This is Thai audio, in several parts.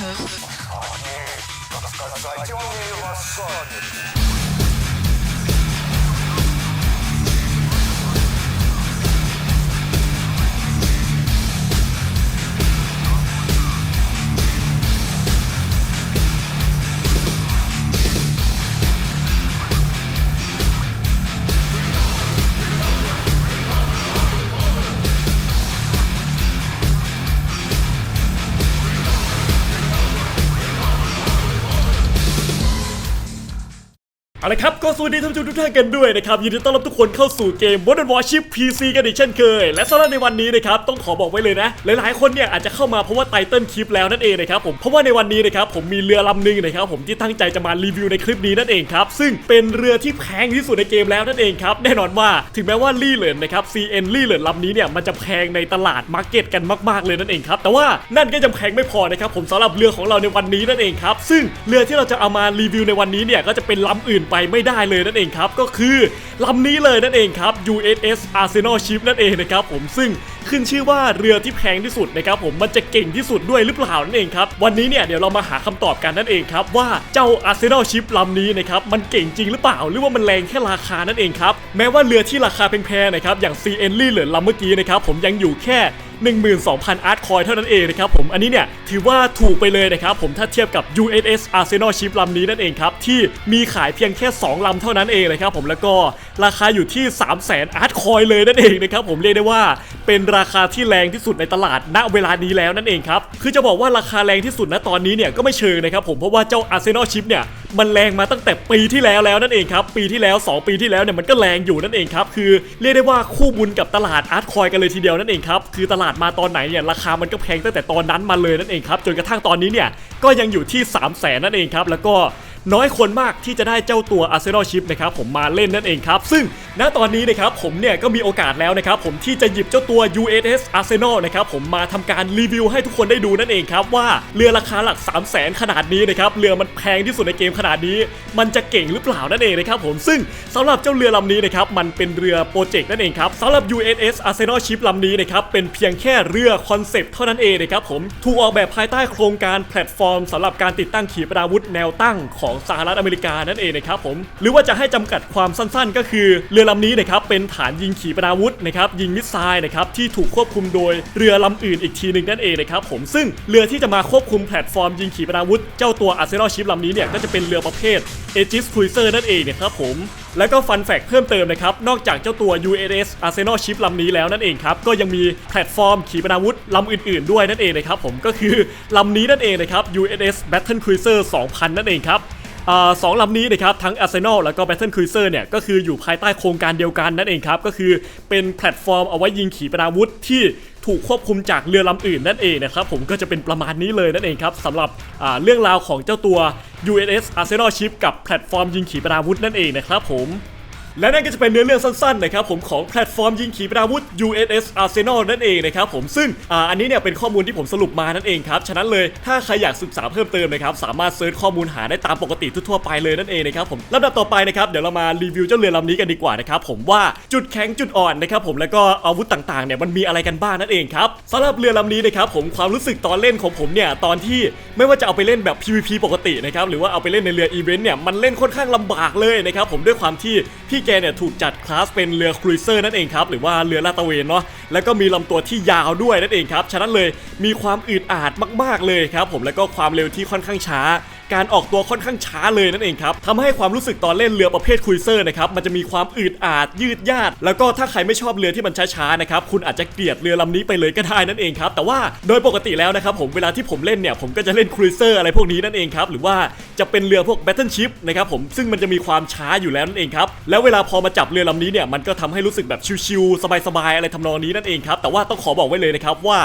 Они, так сказать, умеют вас сами. เอาละครับก็สวัสดีท่านผู้ชมทุกท่านกันด้วยนะครับยินดีต้อนรับทุกคนเข้าสู่เกม Modern Warship PC กันอีกเช่นเคย และสำหรับในวันนี้นะครับต้องขอบอกไว้เลยนะ หลายๆ คนเนี่ยอาจจะเข้ามาเพราะว่าไตเติ้ลคลิปแล้วนั่นเองนะครับผมเพราะว่าในวันนี้นะครับผมมีเรือลำหนึงนะครับผมที่ตั้งใจจะมารีวิวในคลิปนี้นั่นเองครับซึ่งเป็นเรือที่แพงที่สุดในเกมแล้วนั่นเองครับแน่นอนว่าถึงแม้ว่าลี่เหลินนะครับ CN ลี่เหลินลำนี้เนี่ยมันจะแพงในตลาดมาร์เก็ตกันมาก ๆเลยนั่นเองครับแต่ว่านั่นก็ยังแพงไม่พอนะครับผมสำหรับเรือของเราในวันนี้นั่นเองครับซึ่งเรือที่เราจะเอามารีวิวในวันนี้เนี่ยก็จะเป็นลำอื่นไปไม่ได้เลยนั่นเองครับ ก็คือลำนี้เลยนั่นเองครับ USS Arsenal Ship นั่นเองนะครับผมซึ่งขึ้นชื่อว่าเรือที่แพงที่สุดนะครับผมมันจะเก่งที่สุดด้วยหรือเปล่านั่นเองครับวันนี้เนี่ยเดี๋ยวเรามาหาคำตอบกันนั่นเองครับว่าเจ้า Arsenal Ship ลำนี้นะครับมันเก่งจริงหรือเปล่า หรือว่ามันแรงแค่ราคานั่นเองครับแม้ว่าเรือที่ราคาแพงๆนะครับอย่าง CN ลี่เหลือลำเมื่อกี้นะครับผมยังอยู่แค่ 12,000 อาร์ตคอยเท่านั้นเองนะครับผมอันนี้เนี่ยถือว่าถูกไปเลยนะครับผมถ้าเทียบกับ USS Arsenal Ship ลำนี้นั่นเองครับที่มีขายเพียงแค่ 2 ลำเท่านั้นเองนะครับผมแล้วก็ราคาอยู่ที่ 300,000 อาร์ตคอยเลยนั่นเองนะครับผมเรียกได้ว่าเป็นราคาที่แรงที่สุดในตลาดณเวลานี้แล้วนั่นเองครับคือจะบอกว่าราคาแรงที่สุดณตอนนี้เนี่ยก็ไม่เชิงนะครับผมเพราะว่าเจ้า Arsenal Ship เนี่ยมันแรงมาตั้งแต่ปีที่แล้วแล้วนั่นเองครับปีที่แล้ว 2 ปีที่แล้วเนี่ยมันก็แรงอยู่นั่นเองครับคือเรียกได้ว่าคู่บุญกับตลาดอาร์ตคอยกันเลยทีเดียวนั่นเองครับคือตลาดมาตอนไหนเนี่ยราคามันก็แพงตั้งแต่ตอนนั้นมาเลยนั่นเองครับจนกระทั่งตอนนี้เนี่ยก็ยังอยู่ที่ 3 0 0แสนนั่นเองครับแล้วก็ น้อยคนมากที่จะได้เจ้าตัว Arsenal Ship นะครับผมมาเล่นนั่นเองครับ ซึ่งณตอนนี้นะครับผมเนี่ยก็มีโอกาสแล้วนะครับผมที่จะหยิบเจ้าตัว USS Arsenal นะครับผมมาทำการรีวิวให้ทุกคนได้ดูนั่นเองครับว่าเรือราคาหลัก 3 0 0แสนขนาดนี้นะครับเรือมันแพงที่สุดในเกมขนาดนี้ มันจะเก่งหรือเปล่านั่นเองนะครับผมซึ่งสำหรับเจ้าเรือลำนี้นะครับมันเป็นเรือโปรเจกต์นั่นเองครับสำหรับ USS Arsenal Ship ลำนี้นะครับเป็นเพียงแค่เรือคอนเซปต์เท่านั้นเองนะครับผมถูกออกแบบภายใต้โครงการแพลตฟอร์มสำหรับการติดตั้งขีปนาวุธแนวตั้งของสหรัฐอเมริกานั่นเองนะครับผมหรือว่าจะให้จำกัดความสั้นๆ ก็คือเรือลำนี้นะครับเป็นฐานยิงขีปนาวุธนะครับยิงมิสไซล์นะครับที่ถูกควบคุมโดยเรือลำอื่นอีกทีหนึ่งนั่นเองนะครับผมซึ่งเรือที่จะมาควบคุมแพลตฟอร์มยิงขีปนาวุธ เจ้าตัว Arsenal Ship ลำนี้เนี่ยก็จะเป็นเรือประเภท Aegis Cruiser นั่นเองนะครับผมแล้วก็ฟันแฟกเพิ่มเติมนะครับนอกจากเจ้าตัว USS Arsenal Ship ลำนี้แล้วนั่นเองครับก็ยังมีแพลตฟอร์มขีปนาวุธลำอื่นๆด้วยนั่นเองนะครับผมก็คือลำนี้นั่นเองนะครับ USS Battle Cruiser 2000 นั่นเองครับ สองลำนี้นะครับทั้ง Arsenal แล้วก็ Battle Cruiser เนี่ยก็คืออยู่ภายใต้โครงการเดียวกันนั่นเองครับ ก็คือเป็นแพลตฟอร์มเอาไว้ยิงขีปนาวุธที่ถูกควบคุมจากเรือลำอื่นนั่นเองนะครับผมก็จะเป็นประมาณนี้เลยนั่นเองครับสำหรับเรื่องราวของเจ้าตัว USS Arsenal Ship กับแพลตฟอร์มยิงขีปนาวุธนั่นเองนะครับผม และนั่นก็จะเป็นเนื้อเรื่องสั้นๆนะครับผมของแพลตฟอร์มยิงขีปนาวุธ USS Arsenal นั่นเองนะครับผมซึ่งอาอันนี้เนี่ยเป็นข้อมูลที่ผมสรุปมานั่นเองครับฉะนั้นเลยถ้าใครอยากศึกษาเพิ่มเติมนะครับสามารถเซิร์ชข้อมูลหาได้ตามปกติทั่วๆไปเลยนั่นเองนะครับผมลำดับต่อไปนะครับเดี๋ยวเรามารีวิวเจ้าเรือลำนี้กันดีกว่านะครับผมว่าจุดแข็งจุดอ่อนนะครับผมแล้วก็อาวุธต่างๆเนี่ยมันมีอะไรกันบ้างนั่นเองครับสำหรับเรือลำนี้นะครับผมความรู้สึกตอนเล่นของผมเนี่ยตอนที่ไม่ว่าจะเอาไปเล่นแบบ PVP ปกตินะครับหรือว่าเอาไปเล่นในเรืออีเวนต์เนี่ยมันเล่นค่อนข้างลำบากเลยนะครับผมด้วยความที่พี่แกเนี่ยถูกจัดคลาสเป็นเรือครูเซอร์นั่นเองครับหรือว่าเรือลาดตระเวนเนาะแล้วก็มีลำตัวที่ยาวด้วยนั่นเองครับฉะนั้นเลยมีความอึดอัดมาก ๆเลยครับผมแล้วก็ความเร็วที่ค่อนข้างช้า การออกตัวค่อนข้างช้าเลยนั่นเองครับทำให้ความรู้สึกตอนเล่นเรือประเภทครูเซอร์นะครับมันจะมีความอึดอัดยืดยาดแล้วก็ถ้าใครไม่ชอบเรือที่มันช้าๆนะครับคุณอาจจะเกลียดเรือลำนี้ไปเลยก็ได้นั่นเองครับแต่ว่าโดยปกติแล้วนะครับผมเวลาที่ผมเล่นเนี่ยผมก็จะเล่นครูเซอร์อะไรพวกนี้นั่นเองครับหรือว่าจะเป็นเรือพวก Battle Ship นะครับผมซึ่งมันจะมีความช้าอยู่แล้วนั่นเองครับแล้วเวลาพอมาจับเรือลำนี้เนี่ยมันก็ทำให้รู้สึกแบบชิวๆสบายๆอะไรทำนองนี้นั่นเองครับแต่ว่าต้องขอบอกไว้เลยนะครับว่า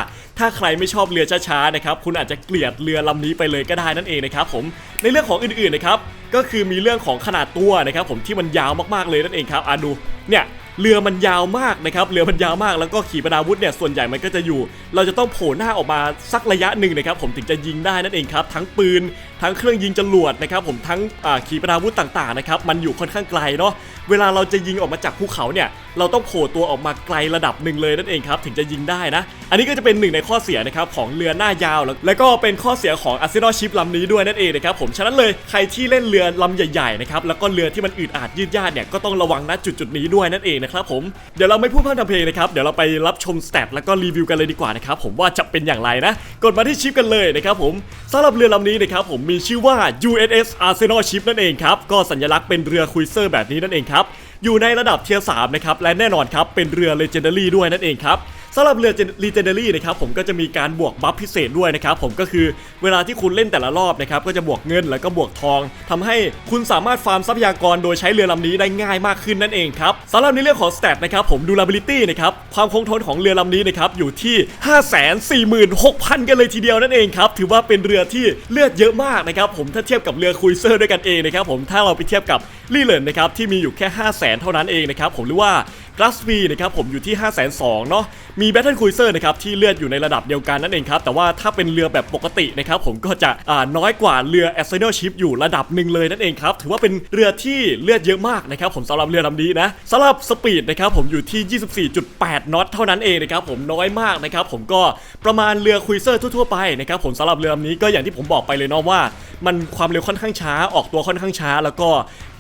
ถ้าใครไม่ชอบเรือช้าๆนะครับคุณอาจจะเกลียดเรือลำนี้ไปเลยก็ได้นั่นเองนะครับผมในเรื่องของอื่นๆนะครับก็คือมีเรื่องของขนาดตัวนะครับผมที่มันยาวมากๆเลยนั่นเองครับอะดูเนี่ยเรือมันยาวมากนะครับเรือมันยาวมากแล้วก็ขีปนาวุธเนี่ยส่วนใหญ่มันก็จะอยู่ เราจะต้องโผล่หน้าออกมาสักระยะหนึ่งนะครับผมถึงจะยิงได้นั่นเองครับทั้งปืน ทั้งเครื่องยิงจรวดนะครับผมทั้งขีปนาวุธต่างๆนะครับมันอยู่ค่อนข้างไกลเนาะ เวลาเราจะยิงออกมาจากภูเขาเนี่ยเราต้องโผล่ตัวออกมาไกลระดับหนึ่งเลยนั่นเองครับถึงจะยิงได้นะ อันนี้ก็จะเป็นหนึ่งในข้อเสียนะครับของเรือหน้ายาว แล้วแล้วก็เป็นข้อเสียของอาร์เซนอลชิพลำนี้ด้วยนั่นเองนะครับผมฉะนั้นเลยใครที่เล่นเรือลำใหญ่ๆนะครับแล้วก็เรือที่มันอืดอาดยืดยาดเนี่ยก็ต้องระวังณจุดจุดๆนี้ด้วยนั่นเองนะครับผมเดี๋ยวเราไม่พูดพร่ำทำเพลงนะครับเดี๋ยวเราไปรับชมสเตตแล้วก็รีวิวกันเลยดีกว่านะครับผมว่าจะเป็นอย่างไรนะกดมาที่ชิปกันเลยนะครับผม สำหรับเรือลำนี้นะครับผมมีชื่อว่า USS Arsenal Ship นั่นเองครับ ก็สัญลักษณ์เป็นเรือคุยเซอร์แบบนี้นั่นเองครับ อยู่ในระดับเทียร์สามนะครับ และแน่นอนครับ เป็นเรือ Legendary ด้วยนั่นเองครับ สำหรับเรือ Legendary นะครับผมก็จะมีการบวกบัฟพิเศษด้วยนะครับผมก็คือเวลาที่คุณเล่นแต่ละรอบนะครับก็จะบวกเงินแล้วก็บวกทองทำให้คุณสามารถฟาร์มทรัพยากรโดยใช้เรือลำนี้ได้ง่ายมากขึ้นนั่นเองครับสำหรับในเรื่องของ stat นะครับผม durability นะครับความคงทนของเรือลำนี้นะครับอยู่ที่ 546,000 กันเลยทีเดียวนั่นเองครับถือว่าเป็นเรือที่เลือดเยอะมากนะครับผมถ้าเทียบกับเรือคุยเซอร์ด้วยกันเองนะครับผมถ้าเราไปเทียบกับลี่เลนนะครับที่มีอยู่แค่ 5 0 0 0 0 0เท่านั้นเองนะครับผมหรือว่ากราสฟีนะครับผมอยู่ที่ 5 2 0 0 0เนาะมีแบทเทิลคุยเซอร์นะครับที่เลือดอยู่ในระดับเดียวกันนั่นเองครับแต่ว่าถ้าเป็นเรือแบบปกตินะครับผมก็จะอ่าน้อยกว่าเรือแอสเซนอลชิพอยู่ระดับหนึ่งเลยนั่นเองครับถือว่าเป็นเรือที่เลือดเยอะมากนะครับผมสำหรับเรือลำนี้นะสำหรับสปีดนะครับผมอยู่ที่ 24.8 น็อตเท่านั้นเองนะครับผมน้อยมากนะครับผมก็ประมาณเรือคุยเซอร์ทั่วๆไปนะครับผมสำหรับเรือลำนี้ก็อย่างที่ผมบอกไปเลยเนาะว่า มันความเร็วค่อนข้างช้าออกตัวค่อนข้างช้า แล้วก็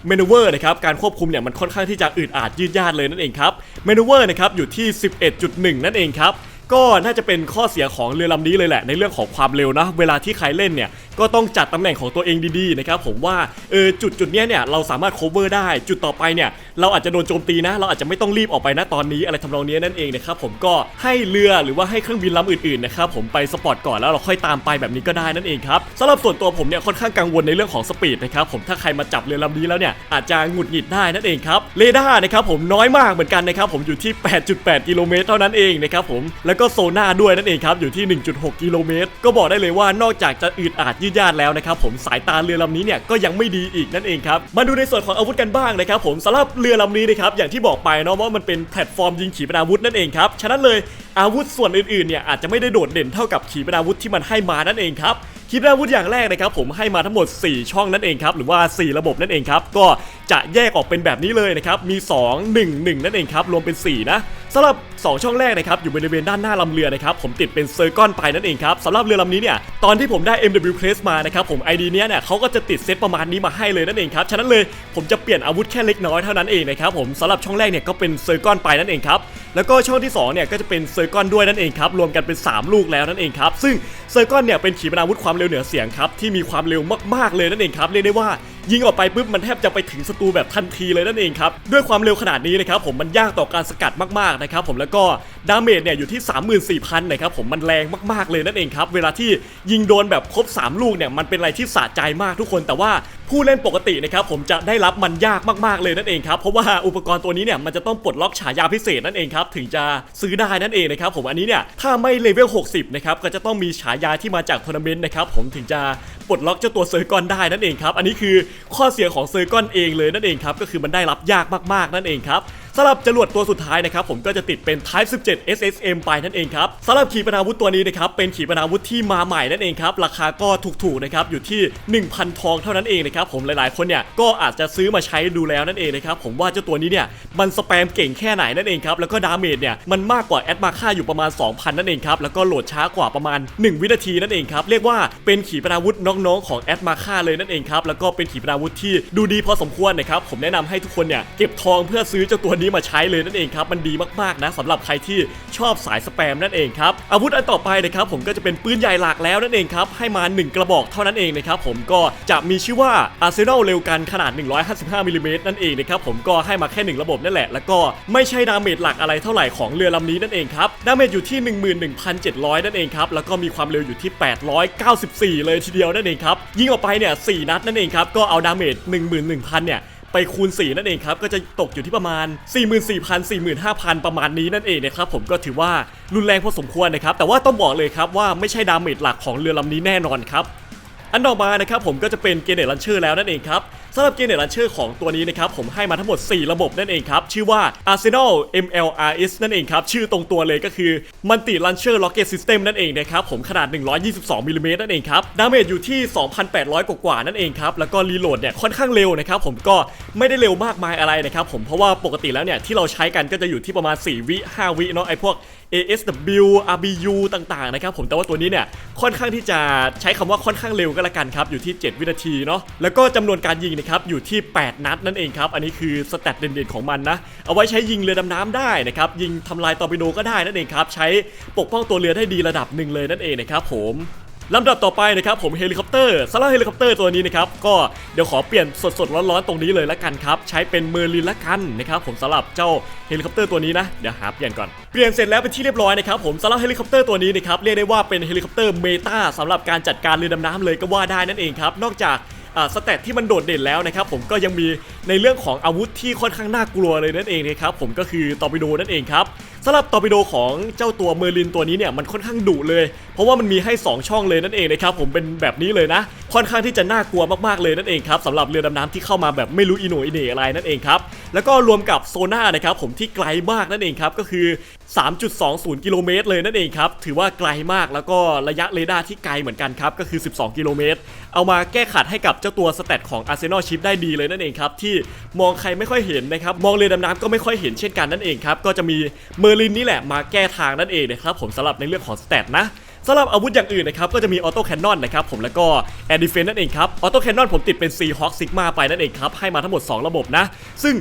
เมนูเวอร์นะครับการควบคุมเนี่ยมันค่อนข้างที่จะอืดอาดยืดยาดเลยนั่นเองครับ เมนูเวอร์นะครับอยู่ที่ 11.1 นั่นเองครับ ก็น่าจะเป็นข้อเสียของเรือลำนี้เลยแหละในเรื่องของความเร็วนะ เวลาที่ใครเล่นเนี่ยก็ต้องจัดตำแหน่งของตัวเองดีๆนะครับผมว่าเออจุดจุดๆเนี้ยเนี่ยเราสามารถ cover ได้ จุดต่อไปเนี่ยเราอาจจะโดนโจมตีนะ เราอาจจะไม่ต้องรีบออกไปนะตอนนี้อะไรทำนองนี้นั่นเองนะครับผมก็ให้เรือหรือว่าให้เครื่องบินลำอื่นๆนะครับผมไปสปอร์ตก่อนแล้วเราค่อยตามไปแบบนี้ก็ได้นั่นเองครับสำหรับส่วนตัวผมเนี่ยค่อนข้างกังวลในเรื่องของสปีดนะครับผมถ้าใครมาจับเรือลำนี้แล้วเนี่ยอาจจะหงุดหงิดได้นั่นเองครับเรดาร์นะครับผมน้อยมากเหมือนกันนะครับผมอยู่ที่ 8.8 กิโลเมตรเท่านั้นเองนะครับผมแล้แล้วก็โซน่าด้วยนั่นเองครับอยู่ที่ 1.6 กิโลเมตร ก็บอกได้เลยว่านอกจากจะอืดอาดยืดยาดแล้วนะครับผมสายตาเรือลำนี้เนี่ยก็ยังไม่ดีอีกนั่นเองครับมาดูในส่วนของอาวุธกันบ้างนะครับผมสำหรับเรือลำนี้นะครับอย่างที่บอกไปเนาะว่ามันเป็นแพลตฟอร์มยิงขีปนาวุธนั่นเองครับฉะนั้นเลยอาวุธส่วนอื่นๆเนี่ยอาจจะไม่ได้โดดเด่นเท่ากับขีปนาวุธที่มันให้มานั่นเองครับขีปนาวุธอย่างแรกนะครับผมให้มาทั้งหมด 4 ช่องนั่นเองครับหรือว่า 4 ระบบนั่นเองครับก็จะแยกออกเป็นแบบนี้เลยนะครับมี 2 1 1 นั่นเองครับรวมเป็น 4 นะสำหรับ 2 ช่องแรกนะครับอยู่บริเวณด้านหน้าลำเรือนะครับผมติดเป็นเซอร์กอนไปนั่นเองครับสำหรับเรือลำนี้เนี่ยตอนที่ผมได้ MW Place มานะครับผม ID เนี้ยเนี่ยเขาก็จะติดเซตประมาณนี้มาให้เลยนั่นเองครับฉะนั้นเลยผมจะเปลี่ยนอาวุธแค่เล็กน้อยเท่านั้นเองนะครับผมสำหรับช่องแรกเนี่ยก็เป็นเซอร์กอนไปนั่นเองครับแล้วก็ช่องที่สองเนี่ยก็จะเป็นเซอร์กอนด้วยนั่นเองครับรวมกันเป็น 3 ลูกแล้วนั่นเองครับซึ่งเซอร์กอนเนี่ยเป็นขีปนาวุธความเร็วเหนือเสียงครับที่มีความเร็วมากๆเลยนั่นเองครับเรียกได้ว่ายิงออกไปปุ๊บมันแทบจะไปถึงศัตรูแบบทันทีเลยนั่นเองครับด้วยความเร็วขนาดนี้นะครับผมมันยากต่อการสกัดมากๆนะครับผมแล้วก็ดาเมจเนี่ยอยู่ที่ 34,000นะครับผมมันแรงมากๆเลยนั่นเองครับเวลาที่ยิงโดนแบบครบ 3 ลูกเนี่ยมันเป็นอะไรที่สะใจมากทุกคนแต่ว่าผู้เล่นปกตินะครับผมจะได้รับมันยากมากๆเลยนั่นเองครับเพราะว่าอุปกรณ์ตัวนี้เนี่ยมันจะต้องปลดล็อกฉายาพิเศษนั่นเองครับถึงจะซื้อได้นั่นเองนะครับผมอันนี้เนี่ยถ้าไม่เลเวล 60 นะครับก็จะต้องมีฉายาที่มาจากทัวร์นาเมนต์นะครับผมถึงจะปลดล็อกเจ้าตัวเซอร์กอนได้นั่นเองครับอันนี้คือข้อเสียของเซอร์กอนเองเลยนั่นเองครับก็คือมันได้รับยากมากๆนั่นเองครับ สำหรับจรวดตัวสุดท้ายนะครับผมก็จะติดเป็น Type 17 SSM ไปนั่นเองครับสำหรับขีปนาวุธตัวนี้นะครับเป็นขีปนาวุธที่มาใหม่นั่นเองครับราคาก็ถูกๆนะครับอยู่ที่ 1,000 ทองเท่านั้นเองนะครับผมหลายๆคนเนี่ยก็อาจจะซื้อมาใช้ดูแล้วนั่นเองนะครับผมว่าเจ้าตัวนี้เนี่ยมันสแปมเก่งแค่ไหนนั่นเองครับแล้วก็ดาเมจเนี่ยมันมากกว่าแอดมาค่าอยู่ประมาณ 2,000 นั่นเองครับแล้วก็โหลดช้ากว่าประมาณ 1 วินาทีนั่นเองครับเรียกว่าเป็นขีปนาวุธน้องๆของแอดมาค่าเลยนั่นเองครับแล้วก็เป็นขีปนาวุธที่ดูดีพอสมควรนะครับผมแนะนำให้ทุกคนเนี่ยเก็บทองเพื่อซื้อเจ้าตัวนี้มาใช้เลยนั่นเองครับมันดีมากๆนะสำหรับใครที่ชอบสายสแปมนั่นเองครับอาวุธอันต่อไปนะครับผมก็จะเป็นปืนใหญ่หลักแล้วนั่นเองครับให้มา 1 กระบอกเท่านั้นเองนะครับผมก็จะมีชื่อว่า Arsenal เร็วกันขนาด 155มิลลิเมตรนั่นเองนะครับผมก็ให้มาแค่ 1 ระบบนั่นแหละ แล้วก็ไม่ใช่ดาเมจหลักอะไรเท่าไหร่ของเรือลำนี้นั่นเองครับดาเมจอยู่ที่ 11,700 นั่นเองครับแล้วก็มีความเร็วอยู่ที่ 894 เลยทีเดียวนั่นเองครับยิงออกไปเนี่ย4นัดนั่นเองครับก็เอาดาเมจ11,000เนี่ย ไปคูณ 4 นั่นเองครับ ก็จะตกอยู่ที่ประมาณ 44,000 45,000 ประมาณนี้นั่นเองนะครับผมก็ถือว่ารุนแรงพอสมควรนะครับ แต่ว่าต้องบอกเลยครับว่าไม่ใช่ดาเมจหลักของเรือลำนี้แน่นอนครับ อันต่อมานะครับผมก็จะเป็นเกเนตลันเชอร์แล้วนั่นเองครับ สำหรับเกมเน็ตลันเชอร์ของตัวนี้นะครับผมให้มาทั้งหมด 4 ระบบนั่นเองครับ ชื่อว่า Arsenal MLRS นั่นเองครับ ชื่อตรงตัวเลยก็คือ Multi Launcher Rocket System นั่นเองนะครับผมขนาด 122มิลลิเมตรนั่นเองครับ ดาเมจอยู่ที่ 2,800 กว่านั่นเองครับ แล้วก็รีโหลดเนี่ยค่อนข้างเร็วนะครับผมก็ไม่ได้เร็วมากมายอะไรนะครับผมเพราะว่าปกติแล้วเนี่ยที่เราใช้กันก็จะอยู่ที่ประมาณ 4 วิ 5 วิเนาะไอพวก ASW RBU ต่างๆนะครับผมแต่ว่าตัวนี้เนี่ยค่อนข้างที่จะใช้คำว่าค่อนข้างเร็วก็แล้วกันครับอยู่ที่ 7 วินาทีเนาะแล้วก็จำนวนการยิงนะครับอยู่ที่ 8 นัดนั่นเองครับ อันนี้คือสแตทเด่นๆของมันนะ เอาไว้ใช้ยิงเรือดำน้ำได้นะครับ ยิงทำลายตอร์ปิโดก็ได้นั่นเองครับ ใช้ปกป้องตัวเรือได้ดีระดับหนึ่งเลยนั่นเองนะครับผมลำดับต่อไปนะครับผมเฮลิคอปเตอร์สำหรับเฮลิคอปเตอร์ตัวนี้นะครับก็เดี๋ยวขอเปลี่ยนสดๆร้อนๆตรงนี้เลยละกันครับ ใช้เป็นเมอร์ลินละกันนะครับผมสำหรับเจ้าเฮลิคอปเตอร์ตัวนี้นะเดี๋ยวหาเปลี่ยนก่อนเปลี่ยนเสร็จแล้วเป็นที่เรียบร้อยนะครับผมสำหรับเฮลิคอปเตอร์ตัวนี้นะครับเรียกได้ว่าเป็นเฮลิคอปเตอร์เมตาสำหรับการจัดการเรือดำน้ำเลยก็ว่าได้นั่นเองครับนอกจาก สเตตที่มันโดดเด่นแล้วนะครับผมก็ยังมีในเรื่องของอาวุธที่ค่อนข้างน่ากลัวเลยนั่นเองนะครับผมก็คือตอร์ปิโดนั่นเองครับ สำหรับตอร์ปิโดของเจ้าตัวเมอร์ลินตัวนี้เนี่ยมันค่อนข้างดุเลย เพราะว่ามันมีให้ 2 ช่องเลยนั่นเองนะครับผมเป็นแบบนี้เลยนะ ค่อนข้างที่จะน่ากลัวมากๆเลยนั่นเองครับสำหรับเรือดำน้ำที่เข้ามาแบบไม่รู้อีโนอีเนอะไรนั่นเองครับแล้วก็รวมกับโซน่านะครับผมที่ไกลมากนั่นเองครับก็คือ 3.20 กิโลเมตรเลยนั่นเองครับถือว่าไกลมากแล้วก็ระยะเรดาร์ที่ไกลเหมือนกันครับก็คือ 12 กิโลเมตร เอามาแก้ขัดให้กับเจ้าตัวสเตตของ Arsenal Ship ได้ดีเลยนั่นเองครับที่มองใครไม่ค่อยเห็นนะครับมองเรือดำน้ำก็ไม่ค่อยเห็นเช่นกันนั่นเองครับก็จะมีเมอร์ลินนี่แหละมาแก้ทางนั่นเองนะครับผมสำหรับในเรื่องของสเตตนะสำหรับอาวุธอย่างอื่นนะครับก็จะมีออโต้แคนนอนนะครับผมแล้วก็แอร์ดิเฟนนั่นเองครับออโต้แคนนอนผมติดเป็น c h a w k Sigma ไปนั่นเองครับให้มาทั้งหมด 2 ระบบนะ ซึ่ง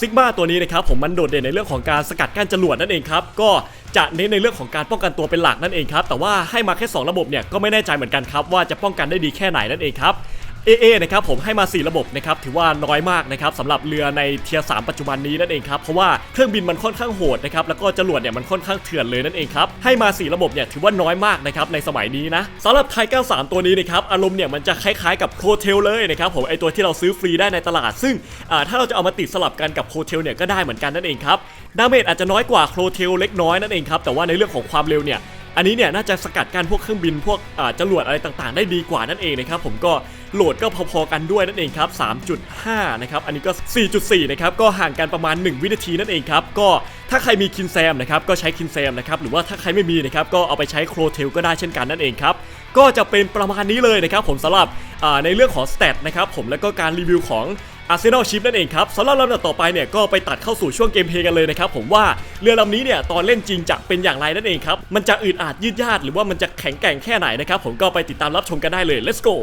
ซิกมาตัวนี้นะครับผมมันโดดเด่นในเรื่องของการสกัดกั้นจรวดนั่นเองครับก็จะเน้นในเรื่องของการป้องกันตัวเป็นหลักนั่นเองครับแต่ว่าให้มาแค่ 2 ระบบเนี่ยก็ไม่แน่ใจเหมือนกันครับว่าจะป้องกันได้ดีแค่ไหนนั่นเองครับ AA นะครับผมให้มา 4 ระบบนะครับถือว่าน้อยมากนะครับสำหรับเรือในเทียร์3ปัจจุบันนี้นั่นเองครับเพราะว่าเครื่องบินมันค่อนข้างโหดนะครับแล้วก็จรวดเนี่ยมันค่อนข้างเถื่อนเลยนั่นเองครับให้มา 4 ระบบเนี่ยถือว่าน้อยมากนะครับในสมัยนี้นะสำหรับไทย93 ตัวนี้นะครับอารมณ์เนี่ยมันจะคล้ายๆกับโคเทลเลยนะครับผมไอตัวที่เราซื้อฟรีได้ในตลาด ซึ่งอ่าถ้าเราจะเอามาติดสลับกันกับโคเทลเนี่ยก็ได้เหมือนกันนั่นเองครับดาเมจอาจจะน้อยกว่าโคเทลเล็กน้อยนั่นเองครับแต่ว่าในเรื่องของความเร็วเนี่ย อันนี้เนี่ยน่าจะสกัดกั้นพวกเครื่องบินพวกอ่าจรวดอะไรต่างๆ ได้ดีกว่านั่นเองนะครับผมก็โหลดก็พอๆกันด้วยนั่นเองครับ 3.5 นะครับ อันนี้ก็ 4.4 นะครับ ก็ห่างกันประมาณ 1 วินาทีนั่นเองครับ ก็ถ้าใครมีคินแซมนะครับ ก็ใช้คินแซมนะครับ หรือว่าถ้าใครไม่มีนะครับ ก็เอาไปใช้โครเทลก็ได้เช่นกันนั่นเองครับ ก็จะเป็นประมาณนี้เลยนะครับผมสำหรับในเรื่องของสเตตนะครับผมแล้วก็การรีวิวของ Arsenal Ship นั่นเองครับสำหรับลำดับต่อไปเนี่ยก็ไปตัดเข้าสู่ช่วงเกมเพลย์กันเลยนะครับผมว่าเรือลำนี้เนี่ยตอนเล่นจริงจะเป็นอย่างไรนั่นเองครับมันจะอึดอัดยืดยาดหรือว่ามันจะแข็งแกร่งแค่ไหนนะครับผมก็ไปติดตามรับชมกันได้เลย let's go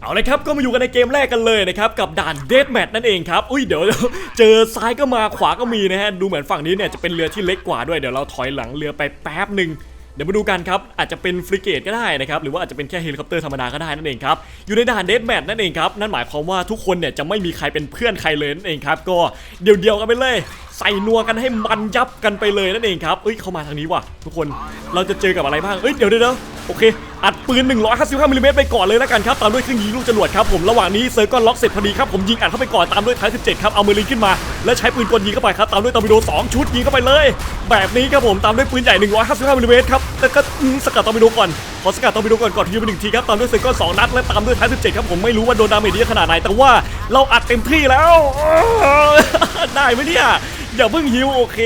เอาเลยครับก็มาอยู่กันในเกมแรกกันเลยนะครับกับด่านเดดแมทนั่นเองครับอุ้ยเดี๋ยวเจอซ้ายก็มาขวาก็มีนะฮะดูเหมือนฝั่งนี้เนี่ยจะเป็นเรือที่เล็กกว่าด้วยเดี๋ยวเราถอยหลังเรือไปแป๊บหนึ่ง ดี๋ยวมาดูกันครับ อาจจะเป็นฟริเกตก็ได้นะครับหรือว่าอาจจะเป็นแค่เฮลิคอปเตอร์ธรรมดาก็ได้นั่นเองครับอยู่ในด่านเดดแมทนั่นเองครับนั่นหมายความว่าทุกคนเนี่ยจะไม่มีใครเป็นเพื่อนใครเลยนั่นเองครับก็เดียวๆกันไปเลย ใส่นัวกันให้มันยับกันไปเลยนั่นเองครับเอ้ยเข้ามาทางนี้ว่ะทุกคนเราจะเจอกับอะไรบ้างเอ้ยเดี๋ยวเดี๋ยวเดี๋ยวโอเคอัดปืน 155มิลลิเมตรไปก่อนเลยแล้วกันครับตามด้วยเครื่องยิงลูกจรวดครับผมระหว่างนี้เซอร์กอนล็อกเสร็จพอดีครับผมยิงอัดเข้าไปก่อนตามด้วยท้าย17ครับเอามือลิงขึ้นมา แล้วใช้ปืนกลยิงเข้าไปครับตามด้วยตอร์ปิโด2ชุดยิงเข้าไปเลย แบบนี้ครับผมตามด้วยปืนใหญ่155มิลลิเมตรครับ แล้วก็สกัดตอร์ปิโดก่อน ขอสกัดตอร์ปิโดก่อนก่อนทีไปหนึ่งทีครับ ตามด้วยเซอร์กอนสองนัด และตามด้วยท้าย17ครับ ผมไม่รู้ว่าโดนดาเมจเยอะขนาดไหน แต่ว่าเราอัดเต็มที่แล้ว ได้ไหมเนี่ย อย่าเพิ่งฮิวโอเค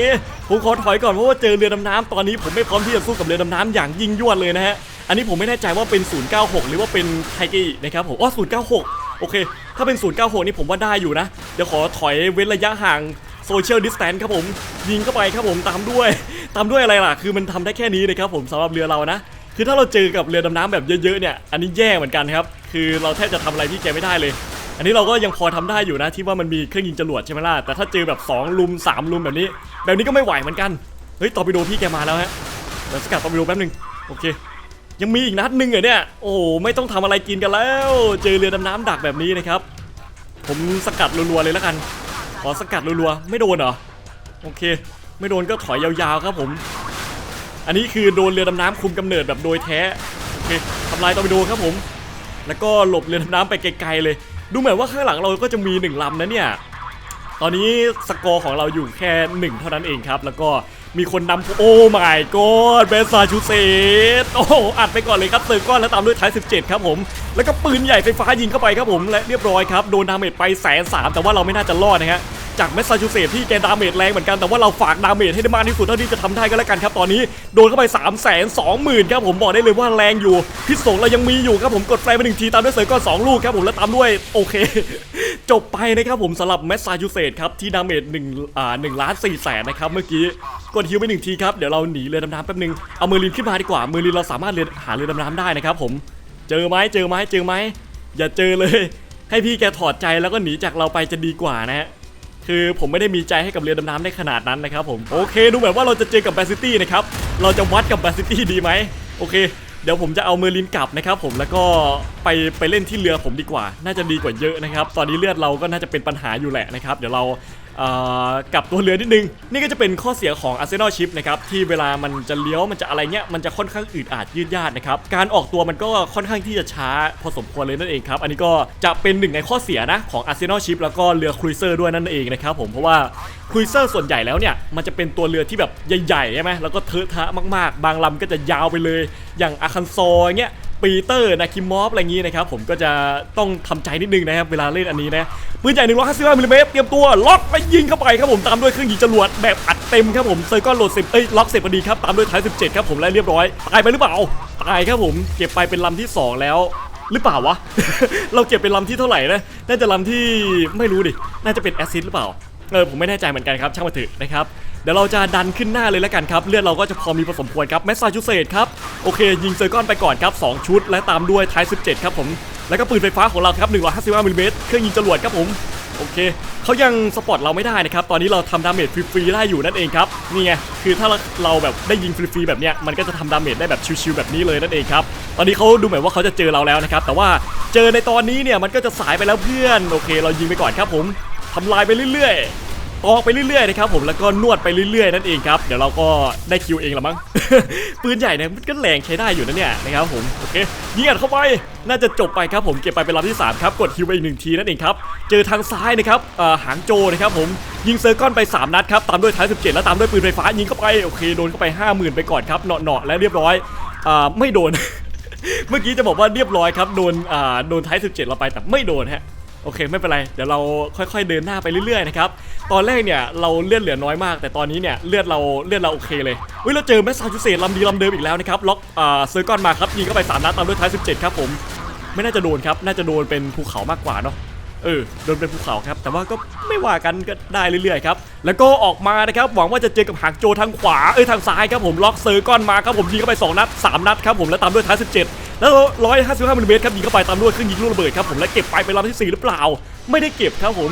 ผมขอถอยก่อนเพราะว่าเจอเรือดำน้ำตอนนี้ผมไม่พร้อมที่จะสู้กับเรือดำน้ำอย่างยิ่งยวดเลยนะฮะ อันนี้ผมไม่แน่ใจว่าเป็น 096 หรือว่าเป็นไทกี้นะครับผมอ๋อ096 โอเค ถ้าเป็น 096 นี่ผมว่าได้อยู่นะ เดี๋ยวขอถอยเว้นระยะห่าง โซเชียลดิสแตนครับผม ยิงเข้าไปครับผมตามด้วย ตามด้วยอะไรล่ะ คือมันทำได้แค่นี้นะครับผมสำหรับเรือเรานะ คือถ้าเราเจอกับเรือดำน้ำแบบเยอะๆเนี่ย อันนี้แย่เหมือนกันครับ คือเราแทบจะทำอะไรพี่แกไม่ได้เลย อันนี้เราก็ยังพอทำได้อยู่นะที่ว่ามันมีเครื่องยิงจรวดใช่ไหมล่ะ แต่ถ้าเจอแบบ 2 ลุม 3 ลุมแบบนี้ แบบนี้ก็ไม่ไหวเหมือนกัน เฮ้ยตอร์ปิโดพี่แกมาแล้วฮะ เดี๋ยวสกัดตอร์ปิโดแป๊บนึง โอเค ยังมีอีกนัดหนึ่งเหรอเนี่ย โอ้ไม่ต้องทำอะไรกินกันแล้ว เจอเรือดำน้ำดักแบบนี้นะครับ ผมสกัดรัวๆเลยแล้วกัน ขอสกัดรัวๆ ไม่โดนเหรอ โอเค ไม่โดนก็ถอยยาวๆครับผม อันนี้คือโดนเรือดำน้ำคุมกำเนิดแบบโดยแท้ โอเคทำลายตอร์ปิโดครับผม แล้วก็หลบเรือดำน้ำไปไกลๆเลย ดูเหมือนว่าข้างหลังเราก็จะมีหนึ่งลำนะเนี่ย ตอนนี้สกอร์ของเราอยู่แค่1เท่านั้นเองครับ แล้วก็ มีคนนำโอ้ไม่กอดเบสซาชูเซตโอ้อัดไปก่อนเลยครับเติร์ก้อนแล้วตามด้วยท้าย 17 ครับผม แล้วก็ปืนใหญ่ไฟฟ้ายิงเข้าไปครับผมและเรียบร้อยครับโดนดาเมจไปแสนสามแต่ว่าเราไม่น่าจะรอดนะฮะ จากแมสซาชูเซตที่แกดาเมจแรงเหมือนกันแต่ว่าเราฝากดาเมจให้ได้มากที่สุดเท่าที่จะทำได้ก็แล้วกันครับตอนนี้โดนเข้าไป 3 2 0 0 0 0ครับผมบอกได้เลยว่าแรงอยู่พิษสงเรายังมีอยู่ครับผมกดแฟลไปหนึ่งทีตามด้วยเซอร์ก้อนสองลูกครับผมแล้วตามด้วยโอเค จบไปนะครับผมสำหรับแมสซาชูเซตครับที่ดาเมจ1อ่า1ล้าน4แสนนะครับเมื่อกี้กดฮิวไปหนึ่งทีครับเดี๋ยวเราหนีเรือดำน้ำแป๊บนึงเอาเมอร์ลินขึ้นมาดีกว่าเมอร์ลินเราสามารถเรือหาเรือดำน้ำได้นะครับผมเจอไหมเจอไหมเจอไหมอย่าเจอเลย ให้พี่แกถอดใจแล้วก็หนีจากเราไปจะดีกว่านะฮะ คือผมไม่ได้มีใจให้กับเรือดำน้ำได้ขนาดนั้นนะครับผมโอเค ดูแบบว่าเราจะเจอกับแบซิตี้นะครับเราจะวัดกับแบซิตี้ดีไหมโอเค เดี๋ยวผมจะเอาเมอร์ลินกลับนะครับผมแล้วก็ไปไปเล่นที่เรือผมดีกว่า น่าจะดีกว่าเยอะนะครับ ตอนนี้เลือดเราก็น่าจะเป็นปัญหาอยู่แหละนะครับ เดี๋ยวเรา กับตัวเรือนิดนึง นี่ก็จะเป็นข้อเสียของ Arsenal Ship นะครับที่เวลามันจะเลี้ยวมันจะอะไรเงี้ยมันจะค่อนข้างอืดอาดยืดยาดนะครับการออกตัวมันก็ค่อนข้างที่จะช้าพอสมควรเลยนั่นเองครับอันนี้ก็จะเป็นหนึ่งในข้อเสียนะของ Arsenal Ship แล้วก็เรือครูเซอร์ด้วยนั่นเองนะครับผมเพราะว่าครูเซอร์ส่วนใหญ่แล้วเนี่ยมันจะเป็นตัวเรือที่แบบใหญ่ๆใช่ไหมแล้วก็เทอะทะมากๆ บางลำก็จะยาวไปเลย อย่างอาคันโซอย่างเงี้ย ปีเตอร์นาคิมมอฟอะไรอย่างงี้นะครับผมก็จะต้องทำใจนิดนึงนะครับเวลาเล่นอันนี้นะปืนใหญ่155มิลลิเมตรเตรียมตัวล็อกและยิงเข้าไปครับผมตามด้วยเครื่องยิงจรวดแบบอัดเต็มครับผมเซอร์ก้อนโหลด10เอ้ยล็อกเสร็จพอดีครับตามด้วยท้าย17ครับผมและเรียบร้อยตายไปหรือเปล่าตายครับผมเก็บไปเป็นลำที่สองแล้วหรือเปล่าวะ เราเก็บเป็นลำที่เท่าไหร่นะ น่าจะลำที่ไม่รู้ดิ น่าจะเป็นแอซิดหรือเปล่า เออผมไม่แน่ใจเหมือนกันครับ ช่างมาเถอนะครับ เดี๋ยวเราจะดันขึ้นหน้าเลยแล้วกันครับ เลือดเราก็จะพอมีผสมควรครับแมสซาชูเซตครับโอเค ยิงเซอร์ก้อนไปก่อนครับ2ชุด และตามด้วยท้าย 17 ครับผม แล้วก็ปืนไฟฟ้าของเราครับ155มิลลิเมตรเครื่องยิงจรวดครับผมโอเคเขายังสปอตเราไม่ได้นะครับ ตอนนี้เราทำดาเมจฟรีๆได้อยู่นั่นเองครับ นี่ไง คือถ้าเราเราแบบได้ยิงฟรีๆแบบเนี้ย มันก็จะทำดาเมจได้แบบชิวๆแบบนี้เลยนั่นเองครับ ตอนนี้เขาดูเหมือนว่าเขาจะเจอเราแล้วนะครับ แต่ว่าเจอในตอนนี้เนี่ย มันก็จะสายไปแล้วเพื่อน โอเค เรายิงไปก่อนครับผมทำลายไปเรื่อยๆ ออกไปเรื่อยๆนะครับผมแล้วก็นวดไปเรื่อยๆนั่นเองครับเดี๋ยวเราก็ได้คิวเองละมั้ง ปืนใหญ่เนี่ยมันก็แรงใช้ได้อยู่นะเนี่ยนะครับผมโอเคยิงอัดเข้าไปน่าจะจบไปครับผมเก็บไปเป็นลำที่สามครับกดคิวไปอีกหนึ่งทีนั่นเองครับเจอทางซ้ายนะครับอ่อหางโจนะครับผมยิงเซอร์ก้อนไป 3 นัดครับตามด้วยท้าย17 แล้วตามด้วยปืนไฟฟ้ายิงเข้าไปโอเคโดนเข้าไป 50,000 ไปก่อนครับเนาะๆและเรียบร้อยอ่าไม่โดนเมื่อกี้จะบอกว่าเรียบร้อยครับโดนอ่าโดนท้าย 17 เราไปแต่ไม่โดนฮะ โอเคไม่เป็นไรเดี๋ยวเราค่อยๆเดินหน้าไปเรื่อยๆนะครับตอนแรกเนี่ยเราเลือดเหลือน้อยมาก แต่ตอนนี้เนี่ยเลือดเราเลือดเราโอเคเลยเฮ้ยเราเจอแมสซาชูเซตส์ลำดีลำเดิมอีกแล้วนะครับล็อกอ่าเซอร์กอนมาครับยิงเข้าไป3นัดตามด้วยท้าย17ครับผมไม่น่าจะโดนครับน่าจะโดนเป็นภูเขามากกว่าเนาะเออโดนเป็นภูเขาครับ แต่ว่าก็ไม่ว่ากันก็ได้เรื่อยๆครับแล้วก็ออกมานะครับหวังว่าจะเจอกับหางโจทางขวาเอ้ยทางซ้ายครับผมล็อกเซอร์ก้อนมาครับผมยิงเข้าไป 2 นัด 3 นัดครับผมแล้วตามด้วยท้าย17 แล้ว155มิลลิเมตรครับยิงเข้าไปตามด้วยเครื่องยิงลูกระเบิดครับผมและเก็บไปเป็นลำที่ 4 หรือเปล่า ไม่ได้เก็บครับผม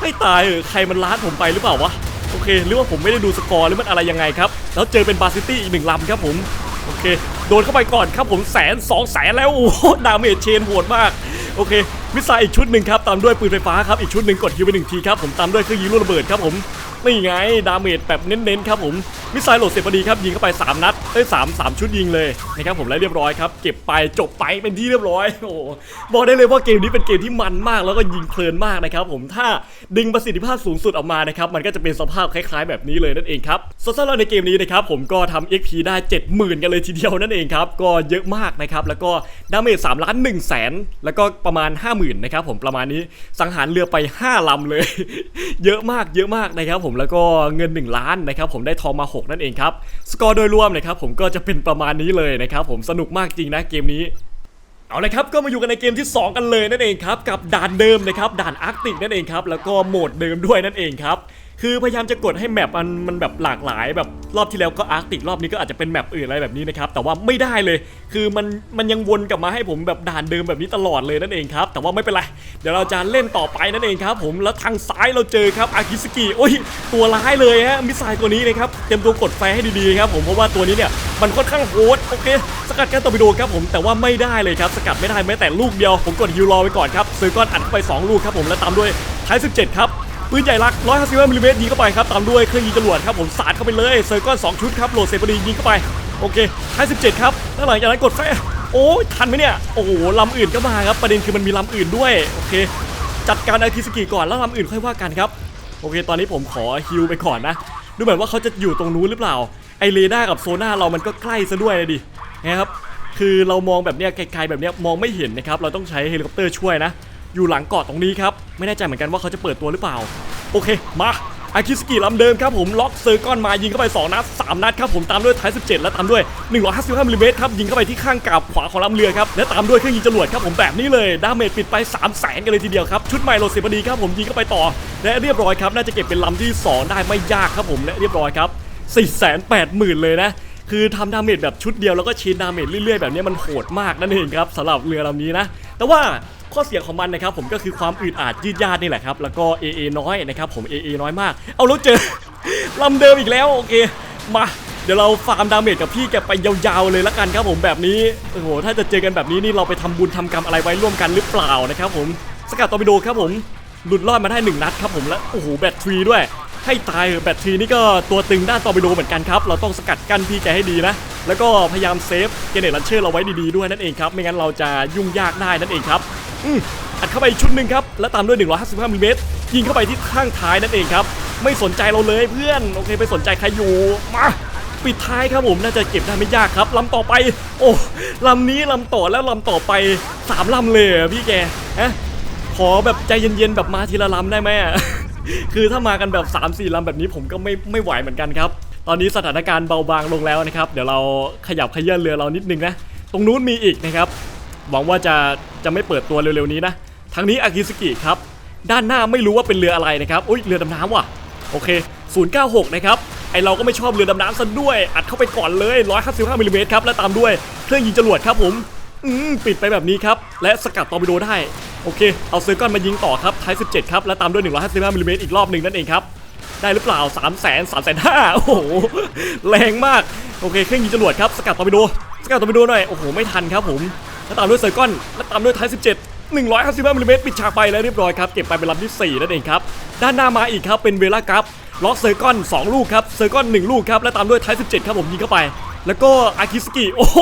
ไม่ตายเออใครมันล้านผมไปหรือเปล่าวะโอเคหรือว่าผมไม่ได้ดูสกอร์หรือมันอะไรยังไงครับแล้วเจอเป็นบาซิตี้อีกหนึ่งลำครับผมโอเคโดนเข้าไปก่อนครับผมแสนสองแสนแล้วโอ้ดาเมจเชนโหดมากโอเคมิสไซล์อีกชุดหนึ่งครับตามด้วยปืนไฟฟ้าครับอีกชุดหนึ่งกดฮิวไปหนึ่งทีครับผมตามด้วยเครื่องยิงลูกระเบิดครับผม นี่ไง ดาเมจแบบเน้นๆครับผม มิสไซล์โหลดเสร็จพอดีครับ ยิงเข้าไป 3 นัดเอ้ยสามสามชุดยิงเลยนะครับผมและเรียบร้อยครับ เก็บไปจบไปเป็นที่เรียบร้อย โอ้โหบอกได้เลยว่าเกมนี้เป็นเกมที่มันมากแล้วก็ยิงเพลินมากนะครับผมถ้าดึงประสิทธิภาพสูงสุดออกมานะครับมันก็จะเป็นสภาพคล้ายๆ แบบนี้เลยนั่นเองครับสำหรับในเกมนี้นะครับผมก็ทำ XP ได้ 70,000 กันเลยทีเดียวนั่นเองครับก็เยอะมากนะครับแล้วก็ดาเมจ3ล้าน1แสนแล้วก็ประมาณ 50,000นะครับผมประมาณนี้สังหารเรือไป 5ลำเลย เยอะมากเยอะมากนะครับผมแล้วก็เงิน 1 ล้านนะครับผมได้ทองมา 6 นั่นเองครับสกอร์โดยรวมนะครับผมก็จะเป็นประมาณนี้เลยนะครับผมสนุกมากจริงนะเกมนี้เอาเลยครับก็มาอยู่กันในเกมที่ 2 กันเลยนั่นเองครับกับด่านเดิมนะครับด่านอาร์กติกนั่นเองครับแล้วก็โหมดเดิมด้วยนั่นเองครับ คือพยายามจะกดให้แมปมันมันแบบหลากหลายแบบรอบที่แล้วก็อาร์กติกรอบนี้ก็อาจจะเป็นแมปอื่นอะไรแบบนี้นะครับแต่ว่าไม่ได้เลย คือมันมันยังวนกลับมาให้ผมแบบด่านเดิมแบบนี้ตลอดเลยนั่นเองครับ แต่ว่าไม่เป็นไร เดี๋ยวเราจะเล่นต่อไปนั่นเองครับ ผมแล้วทางซ้ายเราเจอครับอากิสกิโอ้ยตัวร้ายเลยฮะมิสไซล์ตัวนี้นะครับเตรียมตัวกดไฟให้ดีๆครับผมเพราะว่าตัวนี้เนี่ยมันค่อนข้างโหดโอเค สกัดแก๊สตอร์ปิโดครับผมแต่ว่าไม่ได้เลยครับสกัดไม่ได้แม้แต่ลูกเดียวผมกดฮิวรอไว้ก่อนครับซื้อก้อนอัดไป 2 ลูกครับผมแล้วตามด้วยท้าย17ครับ ปืนใหญ่รัก155มิลลิเมตรยิงเข้าไปครับตามด้วยเครื่องยิงจรวดครับผมสาดเข้าไปเลยเซอร์ก้อน2ชุดครับโหลดเซฟพอดียิงเข้าไปโอเคท้าย17ครับแล้วหลังจากนั้นกดแฟร์โอ้ยทันไหมเนี่ยโอ้โหลำอื่นก็มาครับประเด็นคือมันมีลำอื่นด้วยโอเค จัดการไอาคิสกิก่อนแล้วลำอื่นค่อยว่ากันครับโอเค ตอนนี้ผมขอฮิวไปก่อนนะ ดูเหมือนว่าเขาจะอยู่ตรงนู้นหรือเปล่า ไอเรดาร์กับโซน่าเรามันก็ใกล้ซะด้วยเลยดินะครับ คือเรามองแบบเนี้ยไกลๆแบบเนี้ยมองไม่เห็นนะครับ เราต้องใช้เฮลิคอปเตอร์ช่วยนะ อยู่หลังเกาะตรงนี้ครับ ไม่แน่ใจเหมือนกันว่าเขาจะเปิดตัวหรือเปล่า โอเค มาอาคิสกิลำเดิมครับผมล็อกเซอร์ก้อนมายิงเข้าไป 2 นัด 3 นัดครับผมตามด้วยท้าย 17 และตามด้วย 155มิลลิเมตรครับยิงเข้าไปที่ข้างกาบขวาของลำเรือครับและตามด้วยเครื่องยิงจรวดครับผมแบบนี้เลยดาเมจปิดไป 3 0 0แสนกันเลยทีเดียวครับชุดใหม่โรเซบดีครับผมยิงเข้าไปต่อ และเรียบร้อยครับน่าจะเก็บเป็นลำที่ 2 ได้ไม่ยากครับผมและเรียบร้อยครับ480,000 เลยนะคือทำดาเมจแบบชุดเดียวแล้วก็ชีนดาเมจเรื่อยๆ แบบนี้มันโหดมากนั่นเองครับสำหรับเรือลำนี้นะ แต่ว่า ข้อเสียของมันนะครับผมก็คือความอืดอาดยืดยาดนี่แหละครับแล้วก็ AA น้อยนะครับผม AA น้อยมาก เอาแล้วเจอลำเดิมอีกแล้วโอเคมาเดี๋ยวเราฟาร์มดาเมจกับพี่แกไปยาวๆเลยละกันครับผมแบบนี้โอ้โหถ้าจะเจอกันแบบนี้นี่เราไปทำบุญทำกรรมอะไรไว้ร่วมกันหรือเปล่านะครับผมสกัดตอร์ปิโดครับผมหลุดรอดมาได้หนึ่งนัดครับผมแล้วโอ้โหแบตทรีด้วย ให้ตายเถอะแบตทรีนี่ก็ตัวตึงด้านตอร์ปิโดเหมือนกันครับเราต้องสกัดกั้นพี่แกให้ดีนะแล้วก็พยายามเซฟเกเนตลันเชอร์เราไว้ดีๆด้วยนั่นเองครับไม่งั้นเราจะยุ่งยากได้นั่นเองครับ อัดเข้าไปชุดหนึ่งครับ แล้วตามด้วย 155มิลลิเมตรยิงเข้าไปที่ข้างท้ายนั่นเองครับ ไม่สนใจเราเลยเพื่อน โอเคไม่สนใจใครอยู่ มาปิดท้ายครับผมน่าจะเก็บได้ไม่ยากครับลำต่อไป โอ้ลำนี้ลำต่อแล้วลำต่อไปสามลำเลยพี่แกฮะขอแบบใจเย็นๆแบบมาทีละลำได้ไหมอะคือถ้ามากันแบบ 3 4ลำแบบนี้ผมก็ไม่ไม่ไหวเหมือนกันครับ ตอนนี้สถานการณ์เบาบางลงแล้วนะครับ เดี๋ยวเราขยับขยื่นเรือเรานิดนึงนะ ตรงนู้นมีอีกนะครับ หวังว่าจะจะไม่เปิดตัวเร็วๆนี้นะทางนี้อากิสกิครับ ด้านหน้าไม่รู้ว่าเป็นเรืออะไรนะครับอุ้ยเรือดำน้ำว่ะโอเค 096 นะครับไอเราก็ไม่ชอบเรือดำน้ำซะด้วย อัดเข้าไปก่อนเลย 155มิลลิเมตรครับและตามด้วยเครื่องยิงจรวดครับผมอืมปิดไปแบบนี้ครับ และสกัดตอร์ปิโดได้ โอเค เอาเซอร์กอนมายิงต่อครับท้าย 17 ครับ และตามด้วย 155มิลลิเมตรอีกรอบหนึ่งนั่นเองครับ ได้หรือเปล่า 3 0 0 0 0 0 3 5 0 0 0โอ้โห แรงมาก โอเค เครื่องยิงจรวดครับ สกัดตอร์ปิโด สกัดตอร์ปิโดหน่อย โอ้โห ไม่ทันครับผม แล้วตามด้วยเซอร์กอนและตามด้วยไท้าย17 155มิลลิเมตรปิดฉากไปแล้วเรียบร้อยครับ เก็บไปเป็นลำที่ 4 นั่นเองครับ ด้านหน้ามาอีกครับ เป็นเวลากัฟล็อกเซอร์กอน 2 ลูกครับเซอร์กอน 1 ลูกครับ และตามด้วยไท้าย17 ครับผมยิงเข้าไป แล้วก็อาคิสกิ โอ้โห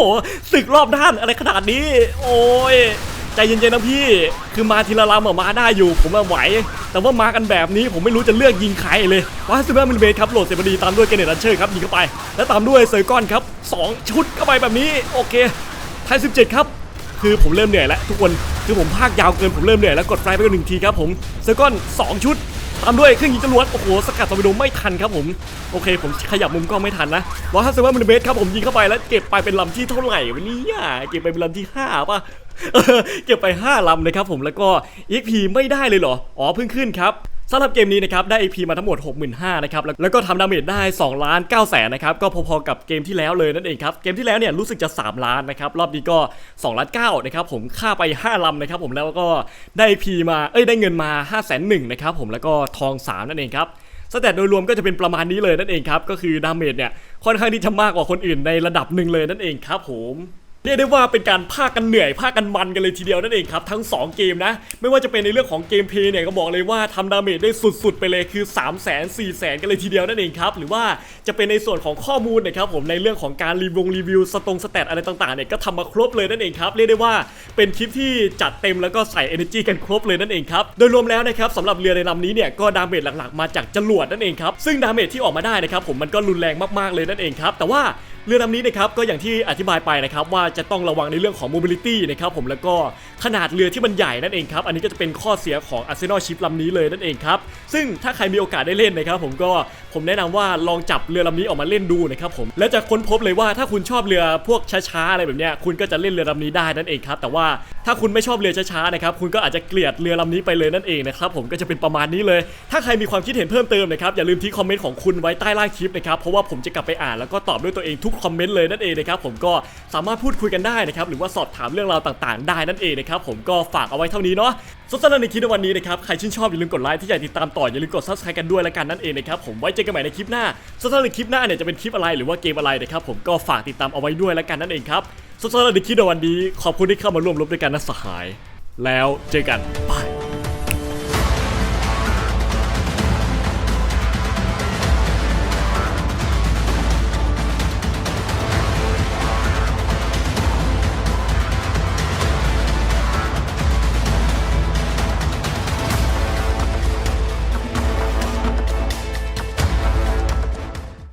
ศึกรอบด้านอะไรขนาดนี้ โอ้ยใจเย็นๆนะพี่ คือมาทีละลำอะมาได้อยู่ ผมอะไหว แต่ว่ามากันแบบนี้ผมไม่รู้จะเลือกยิงใครเลยว่าสิบห้ามิลลิเมตรครับโหลดเซบดีตามด้วยเกเนตลันเชอร์ครับยิงเข้าไป แล้วตามด้วยเซอร์กอนครับสองชุดเข้าไปแบบนี้โอเคท้าย17 ครับ คือผมเริ่มเหนื่อยแล้วทุกคนคือผมพากยาวเกินผมเริ่มเหนื่อยแล้วกดไฟไปกันหนึ่งทีครับผมเซอร์กอนสองชุดตามด้วยเครื่องยิงจรวดโอ้โหสกัดตอร์ปิโดไม่ทันครับผมโอเค ผมขยับมุมกล้องไม่ทันนะร้อยห้าสิบมิลลิเมตรครับผมยิงเข้าไปแล้วเก็บไปเป็นลำที่เท่าไหร่วะเนี่เก็บไปเป็นลำที่ห้าป่ะเก็บไป5ลำนะครับผมแล้วก็ XP ไม่ได้เลยเหรออ๋อเพิ่งขึ้นครับ สำหรับเกมนี้นะครับได้ XP มาทั้งหมด 65,000นะครับแล้วก็ทำดาเมจได้2ล้าน9แสนนะครับก็พอๆกับเกมที่แล้วเลยนั่นเองครับเกมที่แล้วเนี่ยรู้สึกจะ 3 ล้านนะครับรอบนี้ก็2ล้าน9นะครับผมค่าไป 5ลำนะครับผมแล้วก็ได้ XP มาเอ้ยได้เงินมา 5 0 0 0 0 0นะครับผมแล้วก็ทอง 3 นั่นเองครับสแตทโดยรวมก็จะเป็นประมาณนี้เลยนั่นเองครับก็คือดาเมจเนี่ยค่อนข้างที่จะมากกว่าคนอื่นในระดับหนึ่งเลยนั่นเองครับผม เรียกได้ว่าเป็นการพาคกันเหนื่อยพาคกันมันกันเลยทีเดียวนั่นเองครับทั้ง 2 เกมนะ ไม่ว่าจะเป็นในเรื่องของเกมเพย์เนี่ยก็บอกเลยว่าทำดาเมจได้สุดๆ ไปเลยคือ 3 0 0 0 0 0 4 0 0 0 กันเลยทีเดียวนั่นเองครับหรือว่าจะเป็นในส่วนของข้อมูลนะครับผมในเรื่องของการรีวงรีวิวสตงสแตทอะไรต่างๆเนี่ยก็ทำมาครบเลยนั่นเองครับเรียกได้ว่าเป็นคลิปที่จัดเต็มแล้วก็ใส่ energy กันครบเลยนั่นเองครับโดยรวมแล้วนะครับสำหรับเรือในลำนี้เนี่ยก็ดาเมจหลักๆ มาจากจรวดนั่นเองครับซึ่งดาเมจที่ออกมาได้นะครับผมมันก็รุนแรงมากๆเลยนั่นเองครับแต่ว่า รือลำนี้นะครับก็อย่างที่อธิบายไปนะครับว่าจะต้องระวังในเรื่องของ mobility นะครับผมแล้วก็ขนาดเรือที่มันใหญ่นั่นเองครับอันนี้ก็จะเป็นข้อเสียของ Arsenal Ship ลำนี้เลยนั่นเองครับซึ่งถ้าใครมีโอกาสได้เล่นนะครับผมก็ผมแนะนำว่าลองจับเรือลำนี้ออกมาเล่นดูนะครับผมและจะค้นพบเลยว่าถ้าคุณชอบเรือพวกช้าๆอะไรแบบเนี้ยคุณก็จะเล่นเรือลำนี้ได้นั่นเองครับแต่ว่าถ้าคุณไม่ชอบเรือช้าๆนะครับคุณก็อาจจะเกลียดเรือลำนี้ไปเลยนั่นเองนะครับผมก็จะเป็นประมาณนี้เลย ถ้าใครมีความคิดเห็นเพิ่มเติมนะครับอย่าลืมทิ้งคอมเมนต์ของคุณไว้ใต้ล่างคลิปนะครับเพราะว่าผมจะกลับไปอ่านแล้วก็ตอบด้วยตัวเองทุกคอมเมนต์เลยนั่นเองนะครับผมก็สามารถพูดคุยกันได้นะครับหรือว่าสอบถามเรื่องราวต่างๆ ได้นั่นเองนะครับผมก็ฝากเอาไว้เท่านี้เนาะสำหรับในคลิปในวันนี้นะครับใครชื่นชอบอย่าลืมกดไลค์ที่อยากติดตามต่ออย่าลืมกด subscribe กันด้วยแล้วกันนั่นเองนะครับผมไว้เจอกันใหม่ในคลิปหน้าสำหรับในคลิปหน้าเนี่ยจะเป็นคลิปอะไรหรือว่าเกมอะไรนะครับผมก็ฝากติดตามเอาไว้ด้วยแล้วกันนั่นเองครับสำหรับในคลิปในวันนี้ขอบคุณที่เข้ามาร่วมรบด้วยกันนะสหาย แล้วเจอกันบาย